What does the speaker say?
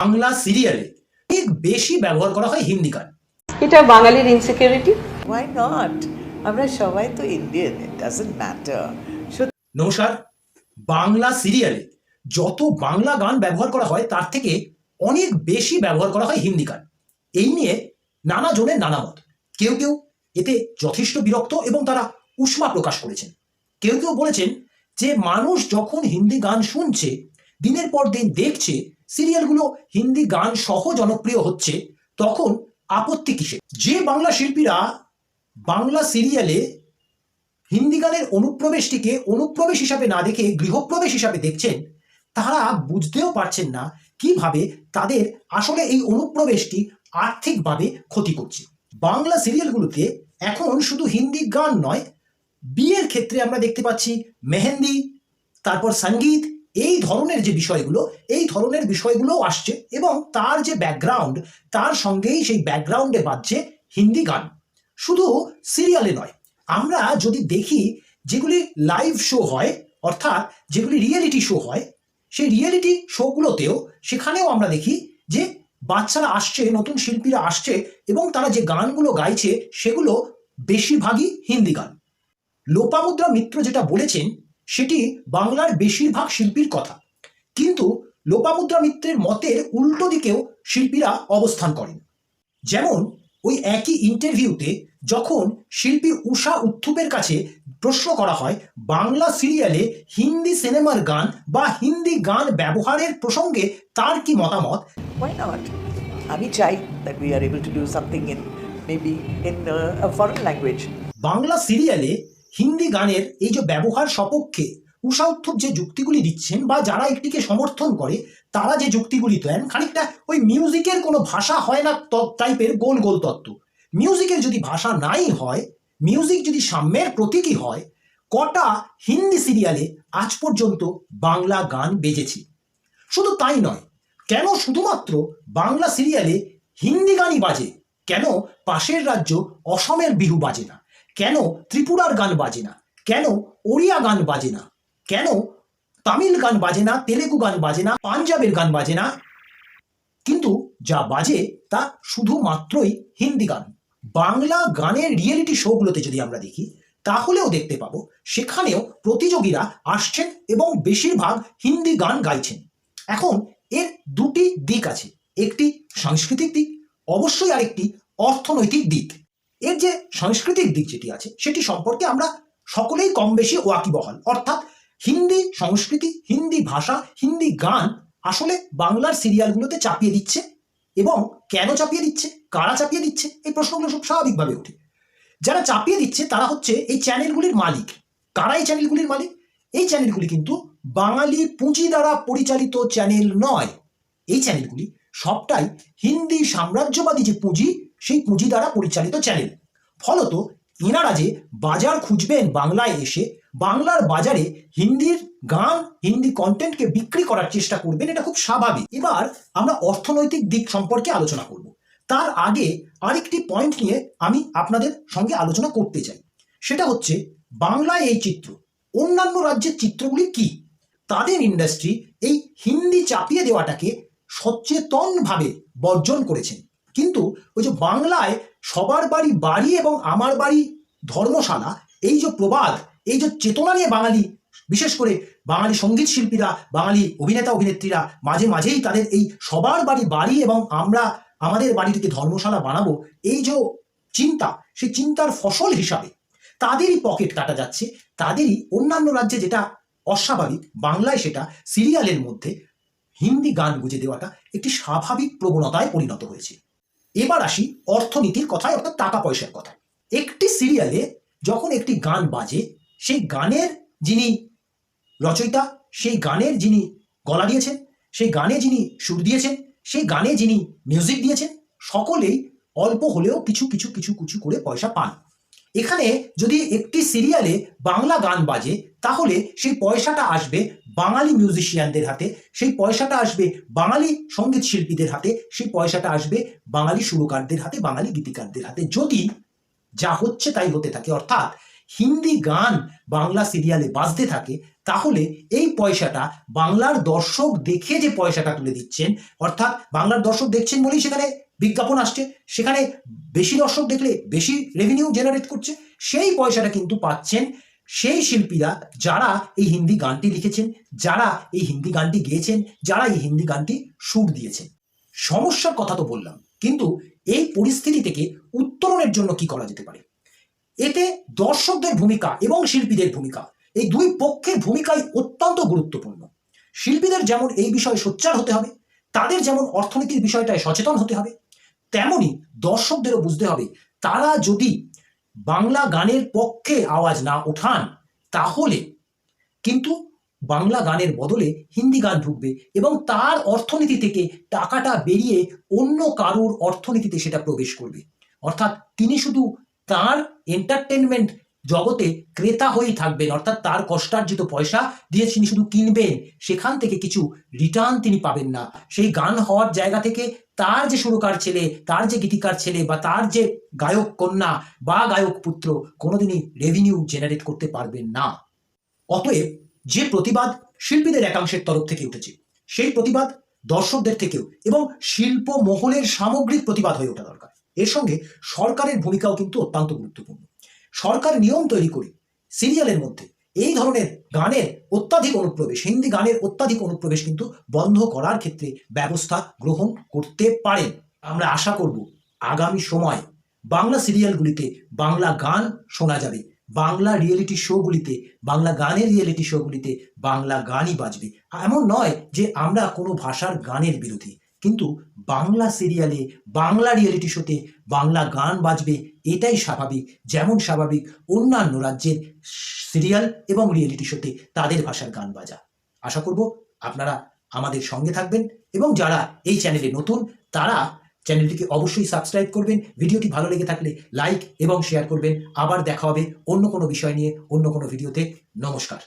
বাংলা সিরিয়ালে অনেক বেশি ব্যবহার করা হয় হিন্দি গান। এটা বাঙালির ইনসিকিউরিটি Why not? আমরা সবাই তো ইন্ডিয়ান ইট ডাজন্ট ম্যাটার নমস্কার। বাংলা সিরিয়ালে যত বাংলা গান ব্যবহার করা হয় তার থেকে অনেক বেশি ব্যবহার করা হয় হিন্দি গান। এই নিয়ে নানা জনের নানা মত। কেউ কেউ এতে যথেষ্ট বিরক্ত এবং তারা উষ্মা প্রকাশ করেছেন। কেউ কেউ বলেছেন যে মানুষ যখন হিন্দি গান শুনছে দিনের পর দিন দেখছে সিরিয়ালগুলো হিন্দি গান সহ জনপ্রিয় হচ্ছে, তখন আপত্তি কিসে যে বাংলা শিল্পীরা বাংলা সিরিয়ালে হিন্দি গানের অনুপ্রবেশটিকে অনুপ্রবেশ হিসাবে না দেখে গৃহপ্রবেশ হিসাবে দেখছেন, তারা বুঝতেও পারছেন না কীভাবে তাদের আসলে এই অনুপ্রবেশটি আর্থিকভাবে ক্ষতি করছে। বাংলা সিরিয়ালগুলোতে এখন শুধু হিন্দি গান নয়, বিয়ের ক্ষেত্রে আমরা দেখতে পাচ্ছি মেহেন্দি, তারপর সংগীত এই ধরনের যে বিষয়গুলো, এই ধরনের বিষয়গুলোও আসছে এবং তার যে ব্যাকগ্রাউন্ড তার সঙ্গেই সেই ব্যাকগ্রাউন্ডে বাজছে হিন্দি গান। শুধু সিরিয়ালে নয়, আমরা যদি দেখি যেগুলি লাইভ শো হয়, অর্থাৎ যেগুলি রিয়েলিটি শো হয়, সেই রিয়েলিটি শোগুলোতেও সেখানেও আমরা দেখি যে বাচ্চারা আসছে, নতুন শিল্পীরা আসছে এবং তারা যে গানগুলো গাইছে, সেগুলো বেশিরভাগই হিন্দি গান। লোপামুদ্রা মিত্র যেটা বলেছেন সেটি বাংলার বেশিরভাগ শিল্পীর কথা। কিন্তু লোপামুদ্রা মিত্রের মতের উল্টো দিকেও শিল্পীরা অবস্থান করেন। যেমন ওই একই ইন্টারভিউতে যখন শিল্পী উষা উত্থুপের কাছে প্রশ্ন করা হয় বাংলা সিরিয়ালে হিন্দি সিনেমার গান বা হিন্দি গান ব্যবহারের প্রসঙ্গে তার কি মতামত? আমি চাই maybe in uh, a foreign Bangla সিরিয়ালে হিন্দি গানের এই যে ব্যবহার সপক্ষে উষা উত্থুপ যে যুক্তিগুলি দিচ্ছেন বা যারা একটিকে সমর্থন করে, তারা যে যুক্তিগুলি দেন, খানিকটা ওই মিউজিকের কোনো ভাষা হয় না টাইপের গোল গোল তত্ত্ব। মিউজিকের যদি ভাষা নাই হয়, মিউজিক যদি সাম্যের প্রতীকী হয়, কটা হিন্দি সিরিয়ালে আজ পর্যন্ত বাংলা গান বেজেছে? শুধু তাই নয়, কেন শুধুমাত্র বাংলা সিরিয়ালে হিন্দি গানই বাজে? কেন পাশের রাজ্য অসমের বিহু বাজে না? কেন ত্রিপুরার গান বাজে না? কেন ওড়িয়া গান বাজে না? কেন তামিল গান বাজে না? তেলেগু গান বাজে না? পাঞ্জাবের গান বাজে না? কিন্তু যা বাজে তা শুধুমাত্রই হিন্দি গান। বাংলা গানের রিয়েলিটি শোগুলোতে যদি আমরা দেখি, তাহলেও দেখতে পাবো সেখানেও প্রতিযোগীরা আসছেন এবং বেশিরভাগ হিন্দি গান গাইছেন। এখন এর দুটি দিক আছে। একটি সাংস্কৃতিক দিক, অবশ্যই আরেকটি অর্থনৈতিক দিক। এর যে সাংস্কৃতিক দিক যেটি আছে, সেটি সম্পর্কে আমরা সকলেই কম বেশি ওয়াকিবহাল। অর্থাৎ হিন্দি সংস্কৃতি, হিন্দি ভাষা, হিন্দি গান আসলে বাংলার সিরিয়ালগুলোতে চাপিয়ে দিচ্ছে এবং কেন চাপিয়ে দিচ্ছে, কারা চাপিয়ে দিচ্ছে, এই প্রশ্নগুলো সব স্বাভাবিকভাবে ওঠে। যারা চাপিয়ে দিচ্ছে তারা হচ্ছে এই চ্যানেলগুলির মালিক। কারা এই চ্যানেলগুলির মালিক? এই চ্যানেলগুলি কিন্তু বাঙালি পুঁজি দ্বারা পরিচালিত চ্যানেল নয়। এই চ্যানেলগুলি সবটাই হিন্দি সাম্রাজ্যবাদী যে পুঁজি সেই পুঁজি দ্বারা পরিচালিত চ্যানেল ফলত এনারা যে বাজার খুঁজবেন বাংলায় এসে, বাংলার বাজারে হিন্দির গান, হিন্দি কন্টেন্টকে বিক্রি করার চেষ্টা করবেন, এটা খুব স্বাভাবিক। এবার আমরা অর্থনৈতিক দিক সম্পর্কে আলোচনা করব। তার আগে আরেকটি পয়েন্ট নিয়ে আমি আপনাদের সঙ্গে আলোচনা করতে চাই। সেটা হচ্ছে বাংলায় এই চিত্র। অন্যান্য রাজ্যের চিত্রগুলি কি? তাদের ইন্ডাস্ট্রি এই হিন্দি চাপিয়ে দেওয়াটাকে সচেতনভাবে বর্জন করেছেন। কিন্তু ওই যে বাংলায় সবার বাড়ি বাড়ি এবং আমার বাড়ি ধর্মশালা, এই যে প্রবাদ, এই যে চেতনা নিয়ে বাঙালি, বিশেষ করে বাঙালি সংগীত শিল্পীরা, বাঙালি অভিনেতা, অভিনেত্রীরা মাঝে মাঝেই তাদের এই সবার বাড়ি বাড়ি এবং আমরা আমাদের বাড়িটিকে ধর্মশালা বানাবো, এই যে চিন্তা, সেই চিন্তার ফসল হিসাবে তাদেরই পকেট কাটা যাচ্ছে, তাদেরই অন্যান্য রাজ্যে যেটা অস্বাভাবিক, বাংলায় সেটা সিরিয়ালের মধ্যে হিন্দি গান গুজে দেওয়াটা একটি স্বাভাবিক প্রবণতায় পরিণত হয়েছে। এবার আসি অর্থনীতির কথায়, অর্থাৎ টাকা পয়সার কথায়। একটি সিরিয়ালে যখন একটি গান বাজে, সেই গানের যিনি রচয়িতা, সেই গানের যিনি গলা দিয়েছেন, সেই গানে যিনি সুর দিয়েছেন, সেই গানে যিনি মিউজিক দিয়েছেন, সকলেই অল্প হলেও কিছু কিছু কিছু কিছু করে পয়সা পান। এখানে যদি একটি সিরিয়ালে বাংলা গান বাজে, তাহলে সেই পয়সাটা আসবে বাঙালি মিউজিশিয়ানদের হাতে, সেই পয়সাটা আসবে বাঙালি সংগীত শিল্পীদের হাতে, সেই পয়সাটা আসবে বাঙালি সুরকারদের হাতে, বাঙালি গীতিকারদের হাতে। যদি যা হচ্ছে তাই হতে থাকে, অর্থাৎ হিন্দি গান বাংলা সিরিয়ালে বাজতে থাকে, তাহলে এই পয়সাটা বাংলার দর্শক দেখে যে পয়সাটা তুলে দিচ্ছেন, অর্থাৎ বাংলার দর্শক দেখছেন বলেই সেখানে বিজ্ঞাপন আসছে। সেখানে বেশি দর্শক দেখলে বেশি রেভিনিউ জেনারেট করছে, সেই পয়সাটা কিন্তু পাচ্ছেন সেই শিল্পীরা যারা এই হিন্দি গানটি লিখেছেন, যারা এই হিন্দি গানটি গেয়েছেন, যারা এই হিন্দি গানটি সুর দিয়েছেন। সমস্যার কথা তো বললাম, কিন্তু এই পরিস্থিতি থেকে উত্তরণের জন্য কি করা যেতে পারে? এতে দর্শকদের ভূমিকা এবং শিল্পীদের ভূমিকা, এই দুই পক্ষের ভূমিকাই অত্যন্ত গুরুত্বপূর্ণ। শিল্পীদের যেমন এই বিষয়ে সোচ্চার হতে হবে, তাদের যেমন অর্থনীতির বিষয়টায় সচেতন হতে হবে তেমনি দর্শকদেরও বুঝতে হবে। তারা যদি বাংলা গানের পক্ষে আওয়াজ না ওঠান, তাহলে কিন্তু বাংলা গানের বদলে হিন্দি গান ঢুকবে এবং তার অর্থনীতি থেকে টাকাটা বেরিয়ে অন্য কারুর অর্থনীতিতে সেটা প্রবেশ করবে। অর্থাৎ তিনি শুধু তার এন্টারটেনমেন্ট জগতে ক্রেতা হয়েই থাকবেন, অর্থাৎ তার কষ্টার্জিত পয়সা দিয়ে তিনি শুধু কিনবেন, সেখান থেকে কিছু রিটার্ন তিনি পাবেন না। সেই গান হওয়ার জায়গা থেকে তার যে সুরকার ছেলে, তার যে গীতিকার ছেলে বা তার যে গায়ক কন্যা বা গায়ক পুত্র, কোনোদিনই রেভিনিউ জেনারেট করতে পারবেন না। অতএব যে প্রতিবাদ শিল্পীদের একাংশের তরফ থেকে উঠেছে, সেই প্রতিবাদ দর্শকদের থেকেও এবং শিল্প মহলের সামগ্রিক প্রতিবাদ হয়ে ওঠা দরকার। এর সঙ্গে সরকারের ভূমিকাও কিন্তু অত্যন্ত গুরুত্বপূর্ণ। সরকার নিয়ম তৈরি করে, সিরিয়ালের মধ্যে। এই ধরনের গানের অত্যাধিক অনুপ্রবেশ, হিন্দি গানের অত্যাধিক অনুপ্রবেশ কিন্তু বন্ধ করার ক্ষেত্রে ব্যবস্থা গ্রহণ করতে পারেন। আমরা আশা করব আগামী সময় বাংলা সিরিয়ালগুলিতে বাংলা গান শোনা যাবে, বাংলা রিয়েলিটি শোগুলিতে, বাংলা গানের রিয়েলিটি শোগুলিতে বাংলা গানই বাজবে। এমন নয় যে আমরা কোনো ভাষার গানের বিরোধী কিন্তু বাংলা সিরিয়ালে বাংলা রিয়েলিটি শোতে বাংলা গান বাজবে এটাই স্বাভাবিক, যেমন স্বাভাবিক অন্যান্য রাজ্যের সিরিয়াল এবং রিয়েলিটি শোতে তাদের ভাষার গান বাজা। আশা করব আপনারা আমাদের সঙ্গে থাকবেন এবং যারা এই চ্যানেলে নতুন, তারা চ্যানেলটিকে অবশ্যই সাবস্ক্রাইব করবেন, ভিডিওটি ভালো লেগে থাকলে লাইক এবং শেয়ার করবেন। আবার দেখা হবে অন্য কোনো বিষয় নিয়ে, অন্য কোনো ভিডিওতে নমস্কার।